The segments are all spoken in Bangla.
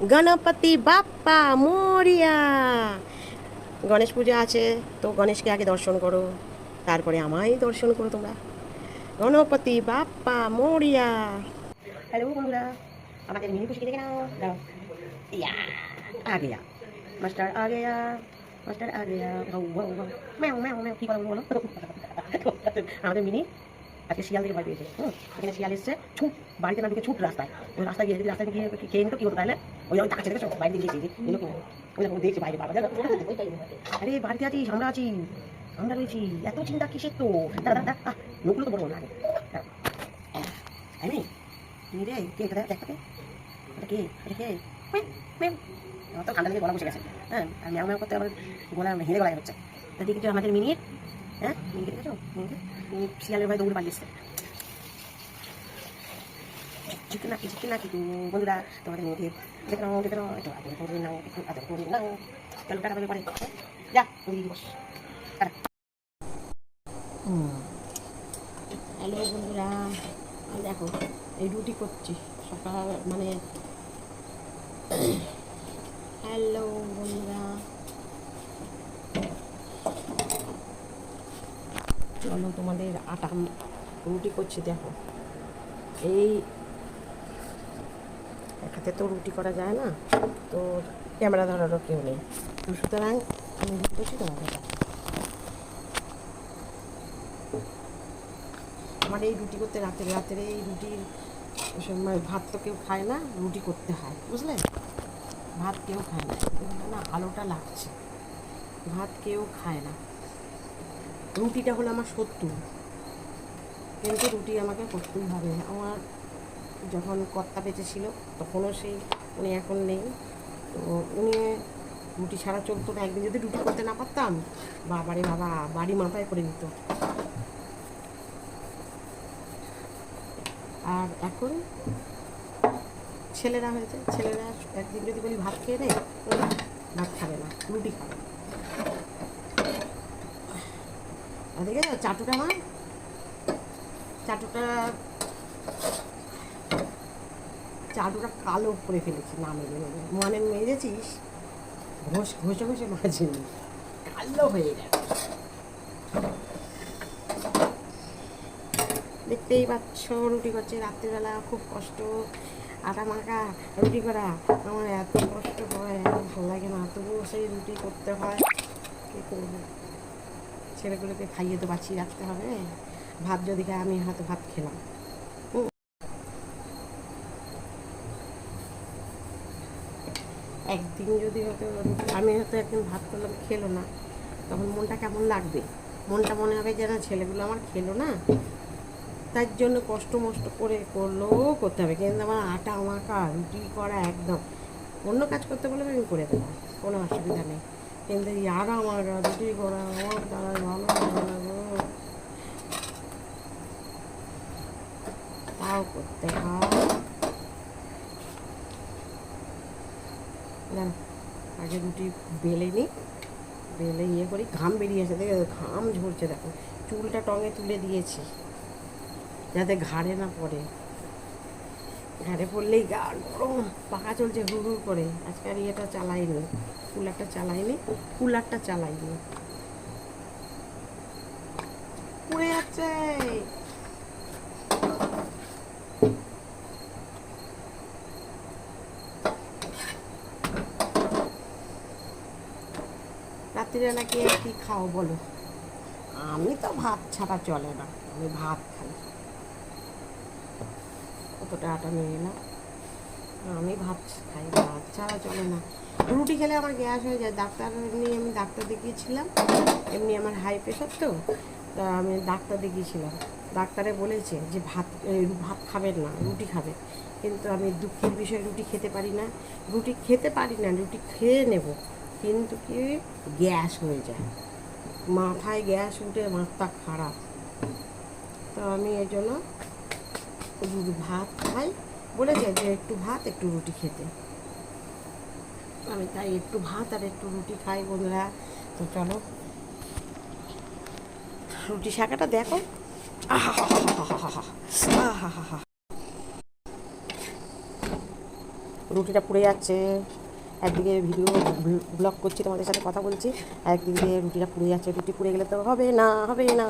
গণপতি বাপ্পা মরিয়া। গণেশ পূজা আছে, তো গণেশকে আগে দর্শন করো, তারপরে আমায় দর্শন করো তোমরা। গণপতি বাপ্পা মরিয়া। হ্যালো বন্ধুরা, আমাদের মিনি খুশি দেখে নাও। দাও। ইয়া আ গেয়া মাস্টার আ গেয়া মাস্টার আ গেয়া গাউ গাউ গাউ ম্যাও ম্যাও ম্যাও, কি বলো বলো? আমাদের মিনি আজকে শিয়াল থেকে ভয় পেয়েছে। হুম, এখানে শিয়াল এসছে, ছুট, বাড়িতে না ঢুকে ছুট রাস্তায়। রাস্তায় গিয়ে যদি রাস্তায় গিয়ে খেয়ে নিত, কি হতো তাহলে? ওই ওই তাকাচ্ছে দেখেছ বাইরে দিকে কিনা ওই দেখো দেখছি বাইরে বাবা। আরে, বাড়িতে আছিস? আমরা আছি। আমরা রয়েছি। এত চিন্তা কিসের তো? দাদা দাদা লোকগুলো তো বড় না আমি তুমি রে, কে এটা? দেখতে এটা কে? এটা কে। আমার তো ঠান্ডা লেগে গলা বসে গেছে। হ্যাঁ আর ম্যাও ম্যাও করতে আমার গলা হেঁড়ে গলায় হচ্ছে। তা দেখেছ আমাদের মিনিট? হ্যাঁ মিনিট দেখেছ মিনিট? শিয়ালের ভাই দৌড়ে পালিয়েছে জিততে নাকি জিততে নাকি বন্ধুরা তোমাদের মেয়েকে দেখে নাও দেখে নাও একটু আদর করে নাও একটু আদর করে নাও চলো টাকা পাবে যা দিদি বস হ্যালো বন্ধুরা দেখো এই রুটি করছি সকাল মানে হ্যালো বন্ধুরা চলো তোমাদের আটা রুটি করছি দেখো এই হাতে তো রুটি করা যায় না, তো ক্যামেরা ধরারও কেউ নেই। তো সুতরাং আমি তোমাদের আমার এই রুটি করতে রাতের রাতের এই রুটির সময় ভাত তো কেউ খায় না, রুটি করতে হয়, বুঝলে? ভাত কেউ খায় না না, আলোটা লাগছে। ভাত কেউ খায় না। রুটিটা হলো আমার শত্রু। কিন্তু রুটি আমাকে করতেই হবে। আমার যখন কর্তা বেঁচে ছিল, তখনও সেই উনি এখন নেই। তো উনি রুটি ছাড়া চলতো না। একদিন যদি রুটি করতে না পারতাম, বাবারে বাবা, বাড়ি মাথায় করে দিত আর এখন ছেলেরা হয়েছে। ছেলেরা একদিন যদি বলি ভাত খেয়ে নে ওরা ভাত খাবে না, রুটি খাবে দেখে চাটুটা আমার চাটুটা চাটুটা কালো করে ফেলেছি না মেলে মেলে মানে মেরেছিস ঘষ, ঘষে ঘষে মাঝিনি কালো হয়ে গেছে দেখতেই পাচ্ছ, রুটি করছে রাত্রিবেলা, খুব কষ্ট। আটা মাখা, রুটি করা। আমার এত কষ্ট হয় আমার ভালো লাগে না। তবুও সেই রুটি করতে হয়। কী করব? ছেলেগুলোকে খাইয়ে তো বাঁচিয়ে রাখতে হবে। ভাত যদি খায়, আমি হয়তো ভাত খেলাম হুম। একদিন যদি হয়তো আমি হয়তো একদিন ভাত করলাম, খেলো না, তখন মনটা কেমন লাগবে? মনটা মনে হবে যে না ছেলেগুলো আমার খেলো না। তার জন্য কষ্ট মষ্ট করে করলেও করতে হবে, কিন্তু আমার আটা, মাখা, রুটি করা একদম। অন্য কাজ করতে বলে আমি করে দেবো, কোনো অসুবিধা নেই। কিন্তু এই আটা, মাখা, রুটি করা, আমার দ্বারা ভালো তাও করতে হয়। আগে রুটি বেলে নিই, বেলে ইয়ে করি, ঘাম বেরিয়েছে দেখে ঘাম ঝরছে, দেখো, চুলটা টঙে তুলে দিয়েছি, যাতে ঘাড়ে না পড়ে। ঘাড়ে পড়লেই গা গরম, পাখা চলছে হুড় হুড় করে। আজকে আর ইয়েটা চালাইনি, কুলারটা চালাইনি কুলারটা চালাইনি। পুড়ে যাচ্ছে! রাত্রিবেলা কি কি খাও বলো? আমি তো ভাত ছাড়া চলে না, আমি ভাত খাই। কতটা আটা নিয়ে না আমি ভাত খাই, ভাত ছাড়া চলে না। রুটি খেলে আমার গ্যাস হয়ে যায়। ডাক্তার নিয়ে আমি ডাক্তার দেখিয়েছিলাম। এমনি আমার হাই প্রেশার তো, তা আমি ডাক্তার দেখিয়েছিলাম। ডাক্তারে বলেছে যে ভাত ভাত খাবেন না, রুটি খাবে কিন্তু আমি দুঃখের বিষয়ে রুটি খেতে পারি না। রুটি খেতে পারি না, রুটি খেয়ে নেব। কিন্তু কি গ্যাস হয়ে যায়। মাথায় গ্যাস উঠে মাথা খারাপ। তো আমি এই জন্য ভাত খাই। বলেছে যে একটু ভাত, একটু রুটি খেতে। আমি তাই একটু ভাত আর একটু রুটি খাই বন্ধুরা। তো চলো। রুটি শাখাটা দেখো। রুটিটা পুড়ে যাচ্ছে। একদিকে ভিডিও ব্লগ করছি তোমাদের সাথে কথা বলছি আর একদিকে রুটিটা পুড়ে যাচ্ছে রুটি পুড়ে গেলে তো হবে না হবে না।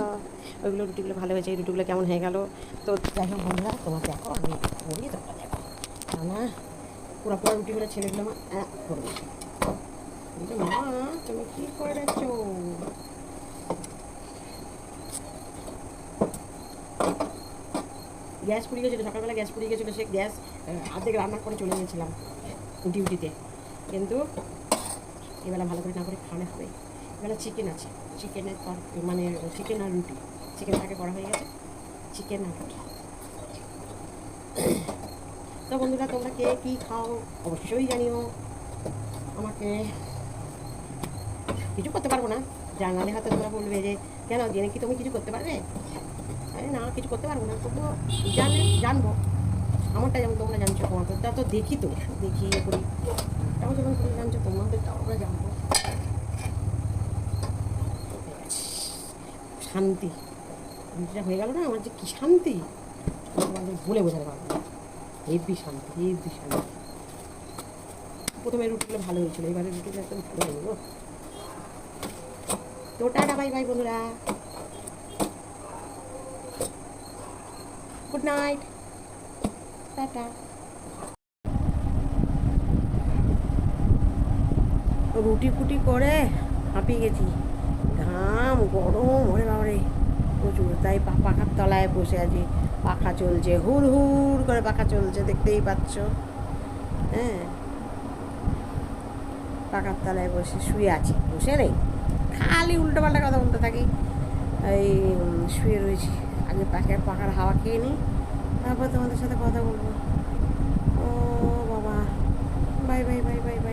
ওইগুলো রুটিগুলো ভালো হয়েছে রুটিগুলো কেমন হয়ে গেল? তো যাই হোক বন্ধুরা তোমার দেখো আমি করি তোমরা দেখো না পুরো পুরো রুটিগুলো আমার আহ, করবে। মা তুমি কী করেছ গ্যাস পুড়িয়ে গেছিল সকালবেলা গ্যাস পুড়িয়ে গেছিল সে গ্যাস অর্ধেক রান্না করে চলে গেছিলাম ডিউটিতে। কিন্তু এবেলা ভালো করে না করে খাওয়ানো হবে। এবেলা চিকেন আছে। চিকেনের তর মানে চিকেন আর রুটি। চিকেনটাকে করা হয়ে গেছে। চিকেন আর রুটি। তো বন্ধুরা, তোমরা কে কী খাও অবশ্যই জানিও। আমাকে কিছু করতে পারব না। জানালে হয়তো তোমরা বলবে যে, কেন, জেনে কি তুমি কিছু করতে পারবে? আরে না, কিছু করতে পারব না। তবুও জানলে জানব। আমারটা যেমন তোমরা জানছো তোমাদেরটা তো দেখি তো, দেখি ইয়ে করি। তাও যখন তুমি জানছো তোমাদেরটাও আমরা জানব। শান্তি। রুটিটা হয়ে গেল না? আমার যে কী শান্তি? তোমাদের বলে বোঝাতে পারব হেভি শান্তি হেভি শান্তি। প্রথমে রুটিগুলো ভালো হয়েছিল, এবারে রুটিগুলো একদম ভালো হয়নি গো। তো টাটা, বাই বাই, বন্ধুরা। গুড নাইট রুটি ফুটি করে হাঁপিয়ে গেছি। ঘাম গরম, ওরে বাবারে। প্রচুর, তাই পাখার তলায় বসে আছি। পাখা চলছে হুর হুর করে পাখা চলছে, দেখতেই পাচ্ছ। হ্যাঁ। পাখার তলায় বসে শুয়ে আছি, বসে নেই। খালি উল্টো পাল্টা কথা বলতে থাকি। এই শুয়ে রয়েছি। আগে পাখার পাখার হাওয়া খেয়ে নিই তারপর তোমাদের সাথে কথা বলব। ও বাবা। Bye bye bye bye bye.